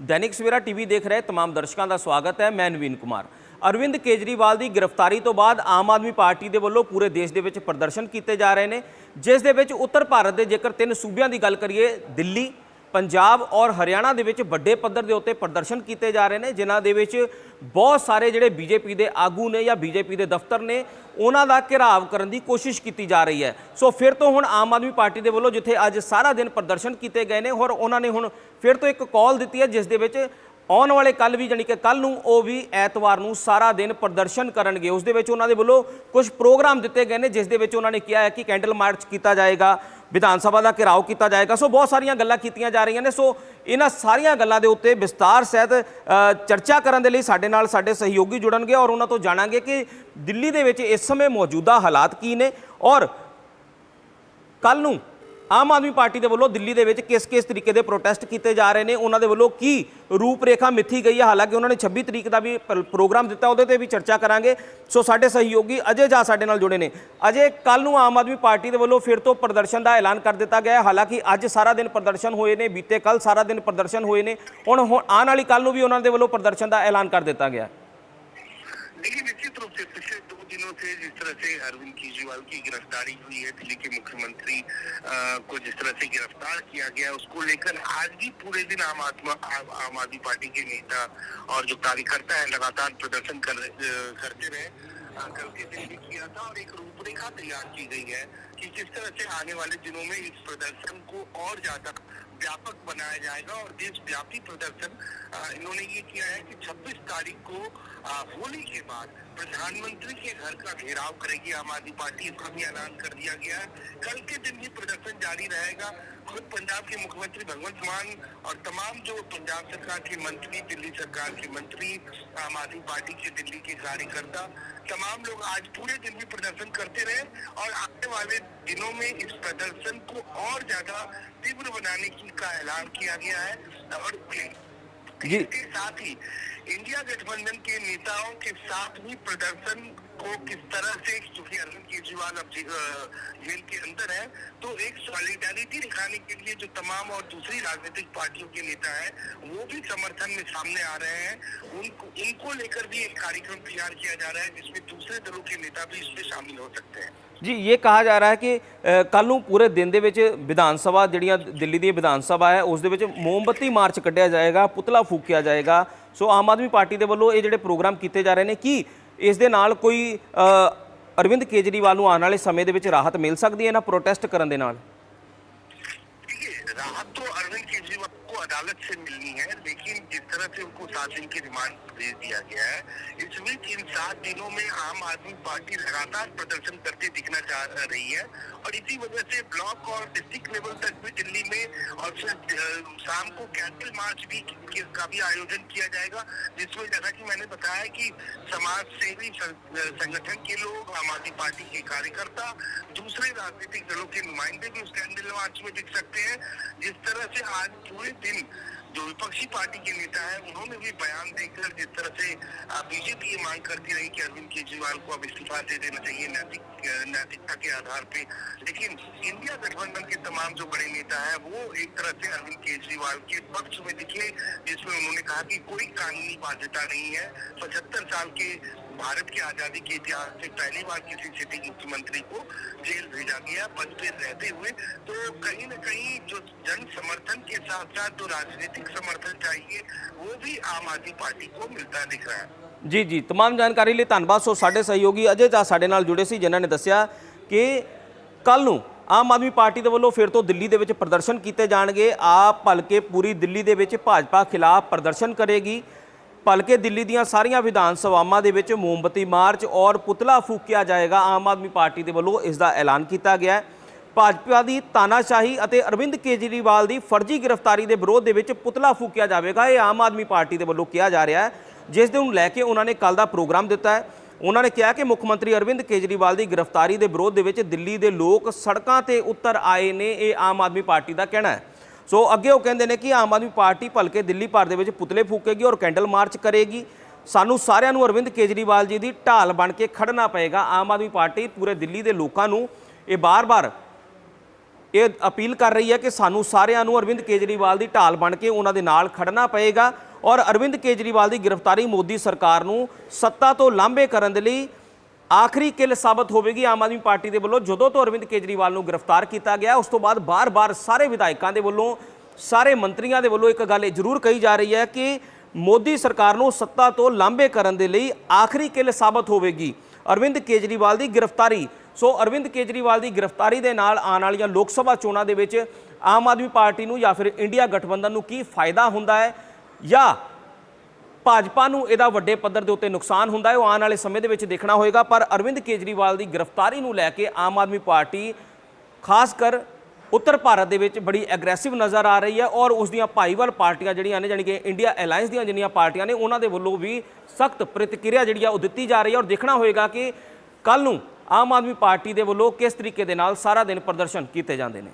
Dainik Savera TV ਦੇਖ ਰਹੇ तमाम ਦਰਸ਼ਕਾਂ ਦਾ ਸਵਾਗਤ ਹੈ ਮੈਂ ਨਵੀਨ ਕੁਮਾਰ ਅਰਵਿੰਦ ਕੇਜਰੀਵਾਲ ਦੀ ਗ੍ਰਿਫਤਾਰੀ ਤੋਂ ਬਾਅਦ ਆਮ ਆਦਮੀ ਪਾਰਟੀ ਦੇ ਵੱਲੋਂ ਪੂਰੇ ਦੇਸ਼ ਦੇ ਵਿੱਚ ਪ੍ਰਦਰਸ਼ਨ ਕੀਤੇ ਜਾ ਰਹੇ ਨੇ ਜਿਸ ਦੇ ਵਿੱਚ ਉੱਤਰ ਭਾਰਤ ਦੇ ਜੇਕਰ ਤਿੰਨ ਸੂਬਿਆਂ ਦੀ ਗੱਲ ਕਰੀਏ ਦਿੱਲੀ ਪੰਜਾਬ ਔਰ ਹਰਿਆਣਾ ਦੇ ਵਿੱਚ ਵੱਡੇ ਪੱਧਰ ਦੇ ਉੱਤੇ ਪ੍ਰਦਰਸ਼ਨ ਕੀਤੇ ਜਾ ਰਹੇ ਨੇ, ਜਿਨ੍ਹਾਂ ਦੇ ਵਿੱਚ ਬਹੁਤ ਸਾਰੇ ਜਿਹੜੇ ਬੀਜੇਪੀ ਦੇ ਆਗੂ ਨੇ ਜਾਂ ਬੀਜੇਪੀ ਦੇ ਦਫ਼ਤਰ ਨੇ, ਉਹਨਾਂ ਦਾ ਘਿਰਾਵ ਕਰਨ ਦੀ ਕੋਸ਼ਿਸ਼ ਕੀਤੀ ਜਾ ਰਹੀ ਹੈ। ਸੋ ਫਿਰ ਤੋਂ ਹੁਣ ਆਮ ਆਦਮੀ ਪਾਰਟੀ ਦੇ ਵੱਲੋਂ ਜਿੱਥੇ ਅੱਜ ਸਾਰਾ ਦਿਨ ਪ੍ਰਦਰਸ਼ਨ ਕੀਤੇ ਗਏ ਨੇ ਔਰ ਉਹਨਾਂ ਨੇ ਹੁਣ ਫਿਰ ਤੋਂ ਇੱਕ ਕਾਲ ਦਿੱਤੀ ਹੈ, ਜਿਸ ਦੇ ਵਿੱਚ ਆਉਣ ਵਾਲੇ ਕੱਲ ਵੀ ਜਾਣੀ ਕਿ ਕੱਲ ਨੂੰ ਉਹ ਵੀ ਐਤਵਾਰ ਨੂੰ ਸਾਰਾ ਦਿਨ ਪ੍ਰਦਰਸ਼ਨ ਕਰਨਗੇ। ਉਸ ਦੇ ਵਿੱਚ ਉਹਨਾਂ ਦੇ ਵੱਲੋਂ ਕੁਝ ਪ੍ਰੋਗਰਾਮ ਦਿੱਤੇ ਗਏ ਨੇ, ਜਿਸ ਦੇ ਵਿੱਚ ਉਹਨਾਂ ਨੇ ਕਿਹਾ ਹੈ ਕਿ ਕੈਂਡਲ ਮਾਰਚ ਕੀਤਾ ਜਾਏਗਾ, ਵਿਧਾਨ ਸਭਾ ਦਾ ਘਿਰਾਓ ਕੀਤਾ ਜਾਏਗਾ। ਸੋ ਬਹੁਤ ਸਾਰੀਆਂ ਗੱਲਾਂ ਕੀਤੀਆਂ ਜਾ ਰਹੀਆਂ ਨੇ। ਸੋ ਇਹਨਾਂ ਸਾਰੀਆਂ ਗੱਲਾਂ ਦੇ ਉੱਤੇ ਵਿਸਤਾਰ ਸਹਿਤ ਚਰਚਾ ਕਰਨ ਦੇ ਲਈ ਸਾਡੇ ਨਾਲ ਸਾਡੇ ਸਹਿਯੋਗੀ ਜੁੜਨਗੇ ਔਰ ਉਹਨਾਂ ਤੋਂ ਜਾਣਾਂਗੇ ਕਿ ਦਿੱਲੀ ਦੇ ਵਿੱਚ ਇਸ ਸਮੇਂ ਮੌਜੂਦਾ ਹਾਲਾਤ ਕੀ ਨੇ ਔਰ ਕੱਲ ਨੂੰ ਆਮ ਆਦਮੀ ਪਾਰਟੀ ਦੇ ਵੱਲੋਂ ਦਿੱਲੀ ਦੇ ਵਿੱਚ ਕਿਸ ਕਿਸ ਤਰੀਕੇ ਦੇ ਪ੍ਰੋਟੈਸਟ ਕੀਤੇ ਜਾ ਰਹੇ ਨੇ ਉਹਨਾਂ ਦੇ ਵੱਲੋਂ ਕੀ ਰੂਪਰੇਖਾ ਮਿੱਥੀ ਗਈ ਹੈ ਹਾਲਾਂਕਿ ਉਹਨਾਂ ਨੇ 26 ਤਰੀਕ ਦਾ ਵੀ ਪ- ਪ੍ਰੋਗਰਾਮ ਦਿੱਤਾ ਉਹਦੇ ਤੇ ਵੀ ਚਰਚਾ ਕਰਾਂਗੇ ਸੋ ਸਾਡੇ ਸਹਿਯੋਗੀ ਅਜੇ ਜਾ ਸਾਡੇ ਨਾਲ ਜੁੜੇ ਨੇ ਅਜੇ ਕੱਲ ਨੂੰ ਆਮ ਆਦਮੀ ਪਾਰਟੀ ਦੇ ਵੱਲੋਂ ਫਿਰ ਤੋਂ ਪ੍ਰਦਰਸ਼ਨ ਦਾ ਐਲਾਨ ਕਰ ਦਿੱਤਾ ਗਿਆ ਹੈ ਹਾਲਾਂਕਿ ਅੱਜ ਸਾਰਾ ਦਿਨ ਪ੍ਰਦਰਸ਼ਨ ਹੋਏ ਨੇ ਬੀਤੇ ਕੱਲ ਸਾਰਾ ਦਿਨ ਪ੍ਰਦਰਸ਼ਨ ਹੋਏ ਨੇ ਹੁਣ ਹੁਣ ਆਉਣ ਵਾਲੀ ਕੱਲ ਨੂੰ ਵੀ ਉਹਨਾਂ ਦੇ ਵੱਲੋਂ ਪ੍ਰਦਰਸ਼ਨ ਦਾ ਐਲਾਨ ਕਰ ਦਿੱਤਾ ਗਿਆ ਹੈ देखिए निश्चित रूप से पिछले दो दिनों से जिस तरह से अरविंद केजरीवाल की गिरफ्तारी हुई है, दिल्ली के मुख्यमंत्री को जिस तरह से गिरफ़्तार किया गया उसको लेकर आज भी पूरे दिन आम आदमी आम आदमी पार्टी के नेता और जो कार्यकर्ता है, लगातार प्रदर्शन कर करते रहे कल के दिन भी किया था और एक रूपरेखा तैयार की गई है कि किस तरह से आने वाले दिनों में इस प्रदर्शन को और ज़्यादा व्यापक बनाया जाएगा और देशव्यापी प्रदर्शन इन्होंने ये किया है कि 26 तारीख को होली के बाद प्रधानमंत्री के घर का घेराव करेगी, आम आदमी पार्टी, इसका भी ऐलान कर दिया गया है कल के दिन भी प्रदर्शन जारी रहेगा खुद पंजाब के मुख्यमंत्री भगवंत मान और तमाम जो पंजाब सरकार के मंत्री, दिल्ली सरकार के मंत्री, आम आदमी पार्टी के दिल्ली के कार्यकर्ता, तमाम लोग आज पूरे दिन भी प्रदर्शन करते रहे और आने वाले दिनों में इस प्रदर्शन को और ज़्यादा तीव्र बनाने की का ऐलान किया गया है और। इसके साथ ही इंडिया गठबंधन के नेताओं के साथ भी प्रदर्शन को किस तरह से क्योंकि अरविंद केजरीवाल अब जे- अ, जेल के अंदर है तो एक सॉलिडारिटी दिखाने के लिए जो तमाम और दूसरी राजनीतिक पार्टियों के नेता हैं वो भी समर्थन में सामने आ रहे हैं उनको उनको लेकर भी एक कार्यक्रम तैयार किया जा रहा है जिसमें दूसरे दलों के नेता भी इसमें शामिल हो सकते हैं ਜੀ ਇਹ ਕਹਾ ਜਾ ਰਿਹਾ ਹੈ ਕਿ ਕੱਲ ਨੂੰ ਪੂਰੇ ਦਿਨ ਦੇ ਵਿੱਚ ਵਿਧਾਨ ਸਭਾ ਜਿਹੜੀਆਂ ਦਿੱਲੀ ਦੀ ਵਿਧਾਨ ਸਭਾ ਹੈ ਉਸ ਦੇ ਵਿੱਚ ਮੋਮਬੱਤੀ ਮਾਰਚ ਕੱਢਿਆ ਜਾਏਗਾ ਪੁਤਲਾ ਫੂਕਿਆ ਜਾਏਗਾ ਸੋ ਆਮ ਆਦਮੀ ਪਾਰਟੀ ਦੇ ਵੱਲੋਂ ਇਹ ਜਿਹੜੇ ਪ੍ਰੋਗਰਾਮ ਕੀਤੇ ਜਾ ਰਹੇ ਨੇ ਕੀ ਇਸ ਦੇ ਨਾਲ ਕੋਈ ਅਰਵਿੰਦ ਕੇਜਰੀਵਾਲ ਨੂੰ ਆਉਣ ਵਾਲੇ ਸਮੇਂ ਦੇ ਵਿੱਚ ਰਾਹਤ ਮਿਲ ਸਕਦੀ ਹੈ ਇਹਨਾਂ ਪ੍ਰੋਟੈਸਟ ਕਰਨ ਦੇ ਨਾਲ? अरविंद केजरीवाल को अदालत से मिलनी है, लेकिन जिस तरह से उनको सात दिन की रिमांड भेज दिया गया है इस बीच इन सात दिनों में आम आदमी पार्टी लगातार प्रदर्शन करते दिखना चाह रही है। और इसी वजह से ब्लॉक और डिस्ट्रिक्ट लेवल तक भी दिल्ली में और शाम को कैंडल मार्च भी का भी आयोजन किया जाएगा, जिसमें जैसा कि मैंने बताया कि समाज सेवी संगठन के लोग, आम आदमी पार्टी के कार्यकर्ता, दूसरे राजनीतिक दलों के नुमाइंदे भी उस कैंडल मार्च में दिख सकते हैं, जिस तरह से आज पूरे दिन जो विपक्षी पार्टी के नेता है, उन्होंने भी बयान देकर जिस तरह से बीजेपी ये मांग करती रही कि अरविंद केजरीवाल को अब इस्तीफा दे देना चाहिए नैतिक नैतिकता के आधार पे। लेकिन इंडिया गठबंधन के तमाम जो बड़े नेता है, वो एक तरह से अरविंद केजरीवाल के पक्ष में दिखे जिसमें उन्होंने कहा कि कोई कानूनी बाध्यता नहीं है। पचहत्तर साल के भारत की आजादी के इतिहास से पहली बार किसी सिटिंग मुख्यमंत्री को जेल भेजा गया पद पे रहते हुए तो कहीं न कहीं जो जन समर्थन के साथ साथ जो राजनीतिक समर्थन चाहिए वो भी आम आदमी पार्टी को मिलता दिख रहा है ਜੀ ਜੀ तमाम ਜਾਣਕਾਰੀ ਲਈ ਧੰਨਵਾਦ ਸੋ ਸਾਡੇ ਸਹਿਯੋਗੀ ਅਜੇ ਜਾ ਸਾਡੇ ਨਾਲ ਜੁੜੇ ਸੀ ਜਿਨ੍ਹਾਂ ਨੇ ਦੱਸਿਆ ਕਿ ਕੱਲ ਨੂੰ ਆਮ ਆਦਮੀ ਪਾਰਟੀ ਦੇ ਵੱਲੋਂ ਫਿਰ ਤੋਂ ਦਿੱਲੀ ਦੇ ਵਿੱਚ ਪ੍ਰਦਰਸ਼ਨ ਕੀਤੇ ਜਾਣਗੇ ਆਪ ਭਲਕੇ ਪੂਰੀ ਦਿੱਲੀ ਦੇ ਵਿੱਚ ਭਾਜਪਾ ਖਿਲਾਫ ਪ੍ਰਦਰਸ਼ਨ ਕਰੇਗੀ ਭਲਕੇ ਦਿੱਲੀ ਦੀਆਂ ਸਾਰੀਆਂ ਵਿਧਾਨ ਸਭਾਵਾਂ ਦੇ ਵਿੱਚ ਮੋਮਬਤੀ ਮਾਰਚ ਔਰ ਪੁਤਲਾ ਫੂਕਿਆ ਜਾਏਗਾ। ਆਮ ਆਦਮੀ ਪਾਰਟੀ ਦੇ ਵੱਲੋਂ ਇਸ ਦਾ ਐਲਾਨ ਕੀਤਾ ਗਿਆ ਹੈ। ਭਾਜਪਾ ਦੀ ਤਾਨਾਸ਼ਾਹੀ ਅਤੇ ਅਰਵਿੰਦ ਕੇਜਰੀਵਾਲ ਦੀ ਫਰਜ਼ੀ ਗ੍ਰਿਫਤਾਰੀ ਦੇ ਵਿਰੋਧ ਦੇ ਵਿੱਚ ਪੁਤਲਾ ਫੂਕਿਆ ਜਾਵੇਗਾ। ਇਹ ਆਮ ਆਦਮੀ ਪਾਰਟੀ ਦੇ ਵੱਲੋਂ ਕਿਹਾ ਜਾ ਰਿਹਾ ਹੈ। ਜਿਸ ਦੇ ਨੂੰ ਲੈ ਕੇ ਉਹਨਾਂ ਨੇ ਕੱਲ ਦਾ ਪ੍ਰੋਗਰਾਮ ਦਿੱਤਾ ਹੈ। ਉਹਨਾਂ ਨੇ ਕਿਹਾ ਕਿ ਮੁੱਖ ਮੰਤਰੀ ਅਰਵਿੰਦ ਕੇਜਰੀਵਾਲ ਦੀ ਗ੍ਰਿਫਤਾਰੀ ਦੇ ਵਿਰੋਧ ਦੇ ਵਿੱਚ ਦਿੱਲੀ ਦੇ ਲੋਕ ਸੜਕਾਂ ਤੇ ਉਤਰ ਆਏ ਨੇ। ਇਹ ਆਮ ਆਦਮੀ ਪਾਰਟੀ ਦਾ ਕਹਿਣਾ ਹੈ। ਸੋ ਅੱਗੇ ਉਹ ਕਹਿੰਦੇ ਨੇ ਕਿ ਆਮ ਆਦਮੀ ਪਾਰਟੀ ਭਲਕੇ ਦਿੱਲੀ ਭਰ ਦੇ ਵਿੱਚ ਪੁਤਲੇ ਫੂਕੇਗੀ ਔਰ ਕੈਂਡਲ ਮਾਰਚ ਕਰੇਗੀ। ਸਾਨੂੰ ਸਾਰਿਆਂ ਨੂੰ ਅਰਵਿੰਦ ਕੇਜਰੀਵਾਲ ਜੀ ਦੀ ਢਾਲ ਬਣ ਕੇ ਖੜਨਾ ਪਏਗਾ। ਆਮ ਆਦਮੀ ਪਾਰਟੀ ਪੂਰੇ ਦਿੱਲੀ ਦੇ ਲੋਕਾਂ ਨੂੰ ਇਹ ਬਾਰ-ਬਾਰ ਇਹ ਅਪੀਲ ਕਰ ਰਹੀ ਹੈ ਕਿ ਸਾਨੂੰ ਸਾਰਿਆਂ ਨੂੰ ਅਰਵਿੰਦ ਕੇਜਰੀਵਾਲ ਦੀ ਢਾਲ ਬਣ ਕੇ ਉਹਨਾਂ ਦੇ ਨਾਲ ਖੜਨਾ ਪਏਗਾ। ਔਰ ਅਰਵਿੰਦ ਕੇਜਰੀਵਾਲ ਦੀ ਗ੍ਰਿਫਤਾਰੀ ਮੋਦੀ ਸਰਕਾਰ ਨੂੰ ਸੱਤਾ ਤੋਂ ਲਾਂਭੇ ਕਰਨ ਦੇ ਲਈ ਆਖਰੀ ਕਿੱਲ ਸਾਬਤ ਹੋਵੇਗੀ ਆਮ ਆਦਮੀ ਪਾਰਟੀ ਦੇ ਵੱਲੋਂ। ਜਦੋਂ ਤੋਂ ਅਰਵਿੰਦ ਕੇਜਰੀਵਾਲ ਨੂੰ ਗ੍ਰਿਫਤਾਰ ਕੀਤਾ ਗਿਆ, ਉਸ ਤੋਂ ਬਾਅਦ ਬਾਰ-ਬਾਰ ਸਾਰੇ ਵਿਧਾਇਕਾਂ ਦੇ ਵੱਲੋਂ, ਸਾਰੇ ਮੰਤਰੀਆਂ ਦੇ ਵੱਲੋਂ ਇੱਕ ਗੱਲ ਇਹ ਜ਼ਰੂਰ ਕਹੀ ਜਾ ਰਹੀ ਹੈ ਕਿ ਮੋਦੀ ਸਰਕਾਰ ਨੂੰ ਸੱਤਾ ਤੋਂ ਲਾਂਭੇ ਕਰਨ ਦੇ ਲਈ ਆਖਰੀ ਕਿੱਲ ਸਾਬਤ ਹੋਵੇਗੀ। ਅਰਵਿੰਦ ਕੇਜਰੀਵਾਲ ਦੀ ਗ੍ਰਿਫਤਾਰੀ। ਸੋ ਅਰਵਿੰਦ ਕੇਜਰੀਵਾਲ ਦੀ ਗ੍ਰਿਫਤਾਰੀ ਦੇ ਨਾਲ ਆਉਣ ਵਾਲੀਆਂ ਲੋਕ ਸਭਾ ਚੋਣਾਂ ਦੇ ਵਿੱਚ ਆਮ ਆਦਮੀ ਪਾਰਟੀ ਨੂੰ ਜਾਂ ਫਿਰ ਇੰਡੀਆ ਗਠਬੰਧਨ ਨੂੰ ਕੀ ਫਾਇਦਾ ਹੁੰਦਾ ਹੈ ਜਾਂ ਭਾਜਪਾ ਨੂੰ ਇਹਦਾ ਵੱਡੇ ਪੱਧਰ ਦੇ ਉੱਤੇ ਨੁਕਸਾਨ ਹੁੰਦਾ ਹੈ, ਉਹ ਆਉਣ ਵਾਲੇ ਸਮੇਂ ਦੇ ਵਿੱਚ ਦੇਖਣਾ ਹੋਏਗਾ। ਪਰ ਅਰਵਿੰਦ ਕੇਜਰੀਵਾਲ ਦੀ ਗ੍ਰਿਫਤਾਰੀ ਨੂੰ ਲੈ ਕੇ ਆਮ ਆਦਮੀ ਪਾਰਟੀ, ਖਾਸ ਕਰ ਉੱਤਰ ਭਾਰਤ ਦੇ ਵਿੱਚ ਬੜੀ ਐਗਰੈਸਿਵ ਨਜ਼ਰ ਆ ਰਹੀ ਹੈ ਔਰ ਉਸ ਦੀਆਂ ਭਾਈਵਾਲ ਪਾਰਟੀਆਂ ਜਿਹੜੀਆਂ ਨੇ, ਜਾਣੀ ਕਿ ਇੰਡੀਆ ਅਲਾਈਅੰਸ ਦੀਆਂ ਜਿੰਨੀਆਂ ਪਾਰਟੀਆਂ ਨੇ, ਉਹਨਾਂ ਦੇ ਵੱਲੋਂ ਵੀ ਸਖਤ ਪ੍ਰਤੀਕਿਰਿਆ ਜਿਹੜੀ ਆ, ਉਹ ਦਿੱਤੀ ਜਾ ਰਹੀ ਹੈ। ਔਰ ਦੇਖਣਾ ਹੋਏਗਾ ਕਿ ਕੱਲ ਨੂੰ ਆਮ ਆਦਮੀ ਪਾਰਟੀ ਦੇ ਵੱਲੋਂ ਕਿਸ ਤਰੀਕੇ ਦੇ ਨਾਲ ਸਾਰਾ ਦਿਨ ਪ੍ਰਦਰਸ਼ਨ ਕੀਤੇ ਜਾਂਦੇ ਨੇ।